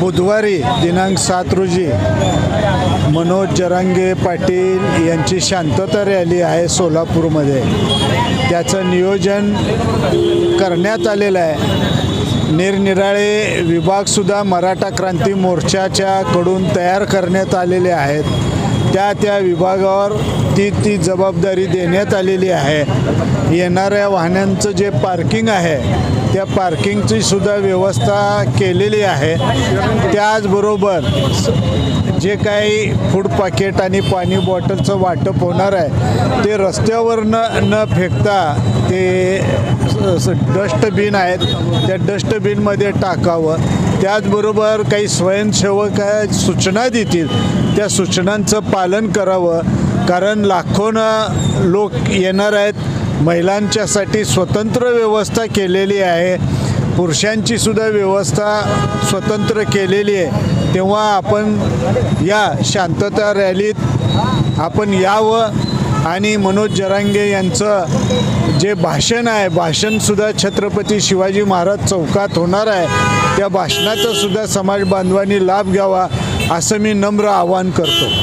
बुधवारी दिनांक सात रोजी मनोज जरांगे पाटील यांची शांतता रॅली आहे सोलापूरमध्ये. त्याचं नियोजन करण्यात आलेलं आहे. निरनिराळे विभागसुद्धा मराठा क्रांती मोर्चाच्या कडून तयार करण्यात आलेले आहेत. त्या त्या विभागावर ती ती जबाबदारी देण्यात आलेली आहे. येणाऱ्या वाहनांचं जे पार्किंग आहे त्या पार्किंगची सुद्धा व्यवस्था केलेली आहे. त्याचबरोबर जे काही फूड पाकेट आणि पाणी बॉटलचं वाटप होणार आहे ते रस्त्यावर न न फेकता ते डस्टबिन आहेत त्या डस्टबिनमध्ये टाकावं. त्याचबरोबर काही स्वयंसेवक आहे, सूचना देतील. त्या सूचनांचं पालन करावं. कारण लाखोनं लोक येणार आहेत. महिलांच्यासाठी स्वतंत्र व्यवस्था केलेली आहे. पुरुषांची सुद्धा व्यवस्था स्वतंत्र केलेली आहे. तेव्हा आपण या शांतता रॅलीत आपण यावं. आणि मनोज जरांगे यांचं जे भाषण आहे भाषणसुद्धा छत्रपती शिवाजी महाराज चौकात होणार आहे. त्या भाषणाचासुद्धा समाज बांधवांनी लाभ घ्यावा. असं मी नम्र आवाहन करतो.